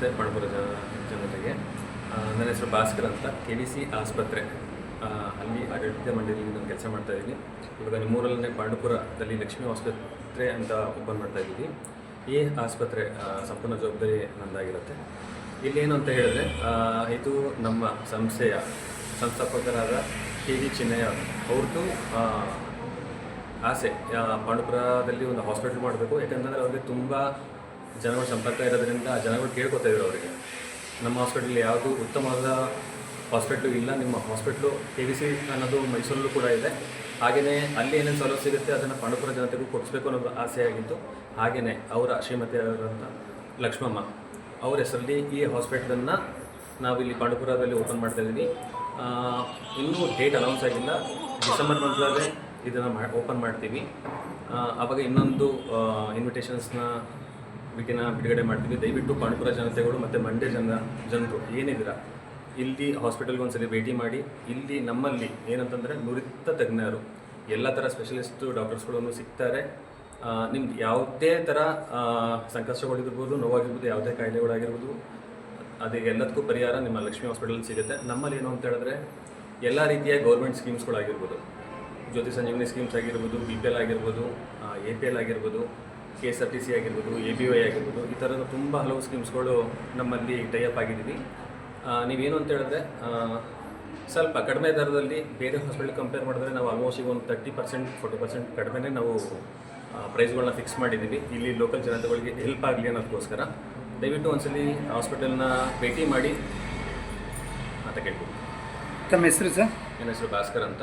ನಮಸ್ತೆ ಬಡಪುರ ಜನ, ಜನತೆಗೆ. ನನ್ನ ಹೆಸರು ಭಾಸ್ಕರ್ ಅಂತ. ಕೆ ವಿ ಸಿ ಆಸ್ಪತ್ರೆ. ಅಲ್ಲಿ ಆಡಳಿತ ಮಂಡಳಿಯಲ್ಲಿ ನಾನು ಕೆಲಸ ಮಾಡ್ತಾ ಇದ್ದೀನಿ. ಇವಾಗ ನಿಮ್ಮೂರಲ್ಲೇ ಪಾಂಡುಪುರದಲ್ಲಿ ಲಕ್ಷ್ಮೀ ಆಸ್ಪತ್ರೆ ಅಂತ ಓಪನ್ ಮಾಡ್ತಾ ಇದ್ದೀವಿ. ಈ ಆಸ್ಪತ್ರೆ ಸಂಪೂರ್ಣ ಜವಾಬ್ದಾರಿ ನಂದಾಗಿರುತ್ತೆ. ಇಲ್ಲೇನು ಅಂತ ಹೇಳಿದ್ರೆ ಇದು ನಮ್ಮ ಸಂಸ್ಥೆಯ ಸಂಸ್ಥಾಪಕರಾದ ಕೆ ವಿ ಚಿನ್ನಯ್ಯ ಅವ್ರದ್ದು ಆಸೆ. ಪಾಂಡುಪುರದಲ್ಲಿ ಒಂದು ಹಾಸ್ಪಿಟಲ್ ಮಾಡಬೇಕು. ಯಾಕಂತಂದರೆ ಅವ್ರಿಗೆ ತುಂಬ ಜನಗಳ ಸಂಪರ್ಕ ಇರೋದ್ರಿಂದ ಆ ಜನಗಳು ಕೇಳ್ಕೊತಾ ಇದ್ರು ಅವರಿಗೆ. ನಮ್ಮ ಹಾಸ್ಪಿಟಲ್ ಯಾವುದು ಉತ್ತಮವಾದ ಹಾಸ್ಪಿಟ್ಲು ಇಲ್ಲ ನಿಮ್ಮ ಹಾಸ್ಪಿಟ್ಲು ಕೆ ವಿ ಸಿ ಅನ್ನೋದು ಮೈಸೂರಲ್ಲೂ ಕೂಡ ಇದೆ. ಹಾಗೆಯೇ ಅಲ್ಲಿ ಏನೇನು ಸೌಲಭ್ಯ ಸಿಗುತ್ತೆ ಅದನ್ನು ಪಾಂಡುಪುರ ಜನತೆಗೂ ಕೊಡಿಸ್ಬೇಕು ಅನ್ನೋದು ಆಸೆ ಆಗಿತ್ತು. ಹಾಗೆಯೇ ಅವರ ಶ್ರೀಮತಿ ಶ್ರೀಮತಿಯಾದಂಥ ಲಕ್ಷ್ಮಮ್ಮ ಅವ್ರ ಹೆಸರಲ್ಲಿ ಈ ಹಾಸ್ಪಿಟ್ಲನ್ನು ನಾವಿಲ್ಲಿ ಪಾಂಡುಪುರದಲ್ಲಿ ಓಪನ್ ಮಾಡ್ತಾ ಇದ್ದೀವಿ. ಇನ್ನೂ ಡೇಟ್ ಅನೌನ್ಸ್ ಆಗಿಲ್ಲ. ಡಿಸೆಂಬರ್ ಮಂತ್ಲಾಗೆ ಇದನ್ನು ಮಾ ಓಪನ್ ಮಾಡ್ತೀವಿ. ಆ, ಆವಾಗ ಇನ್ನೊಂದು ಇನ್ವಿಟೇಷನ್ಸ್ನ ವಿಟಿನ ಬಿಡುಗಡೆ ಮಾಡ್ತೀವಿ. ದಯವಿಟ್ಟು ಪಾಂಡುಪುರ ಜನತೆಗಳು ಮತ್ತು ಮಂಡ್ಯ ಜನ, ಜನರು ಏನಿದ್ದೀರಾ, ಇಲ್ಲಿ ಹಾಸ್ಪಿಟಲ್ಗೆ ಒಂದ್ಸಲಿ ಭೇಟಿ ಮಾಡಿ. ಇಲ್ಲಿ ನಮ್ಮಲ್ಲಿ ಏನಂತಂದರೆ ನುರಿತ ತಜ್ಞರು. ಎಲ್ಲ ಥರ ಸ್ಪೆಷಲಿಸ್ಟು ಡಾಕ್ಟರ್ಸ್ಗಳನ್ನು ಸಿಗ್ತಾರೆ. ನಿಮ್ಗೆ ಯಾವುದೇ ಥರ ಸಂಕಷ್ಟಗಳಿರ್ಬೋದು, ನೋವಾಗಿರ್ಬೋದು, ಯಾವುದೇ ಕಾಯಿಲೆಗಳಾಗಿರ್ಬೋದು ಅದಕ್ಕೆ ಎಲ್ಲದಕ್ಕೂ ಪರಿಹಾರ ನಿಮ್ಮ ಲಕ್ಷ್ಮಿ ಹಾಸ್ಪಿಟಲ್ ಸಿಗುತ್ತೆ. ನಮ್ಮಲ್ಲಿ ಏನು ಅಂತ ಹೇಳಿದ್ರೆ, ಎಲ್ಲ ರೀತಿಯ ಗೌರ್ಮೆಂಟ್ ಸ್ಕೀಮ್ಸ್ಗಳಾಗಿರ್ಬೋದು ಜ್ಯೋತಿ ಸಂಜೀವಿನಿ ಸ್ಕೀಮ್ಸ್ ಆಗಿರ್ಬೋದು ಬಿ ಪಿ ಎಲ್ ಆಗಿರ್ಬೋದು ಎ ಪಿ ಎಲ್ ಆಗಿರ್ಬೋದು K S R T C ಆಗಿರ್ಬೋದು ಎ ಬಿ ವೈ ಆಗಿರ್ಬೋದು ಈ ಥರದ ತುಂಬ ಹಲವು ಸ್ಕೀಮ್ಸ್ಗಳು ನಮ್ಮಲ್ಲಿ ಟೈಅಪ್ ಆಗಿದ್ದೀವಿ. ನೀವೇನು ಅಂತ ಹೇಳಿದ್ರೆ ಸ್ವಲ್ಪ ಕಡಿಮೆ ದರದಲ್ಲಿ ಬೇರೆ ಹಾಸ್ಪಿಟಲ್ ಕಂಪೇರ್ ಮಾಡಿದ್ರೆ ನಾವು ಆಲ್ಮೋಸ್ಟ್ ಈಗ ಒಂದು ತರ್ಟಿ ಪರ್ಸೆಂಟ್ ಫೋರ್ಟಿ ಪರ್ಸೆಂಟ್ ಕಡಿಮೆನೇ ನಾವು ಪ್ರೈಸ್ಗಳನ್ನ ಫಿಕ್ಸ್ ಮಾಡಿದ್ದೀವಿ. ಇಲ್ಲಿ ಲೋಕಲ್ ಜನತೆಗಳಿಗೆ ಹೆಲ್ಪ್ ಆಗಲಿ ಅನ್ನೋದಕ್ಕೋಸ್ಕರ. ದಯವಿಟ್ಟು ಒಂದ್ಸಲಿ ಹಾಸ್ಪಿಟಲ್ನ ಭೇಟಿ ಮಾಡಿ ಅಂತ ಕೇಳ್ಬೋದು ತಮ್ಮ ಹೆಸರು ಸರ್? ನನ್ನ ಹೆಸರು ಭಾಸ್ಕರ್ ಅಂತ.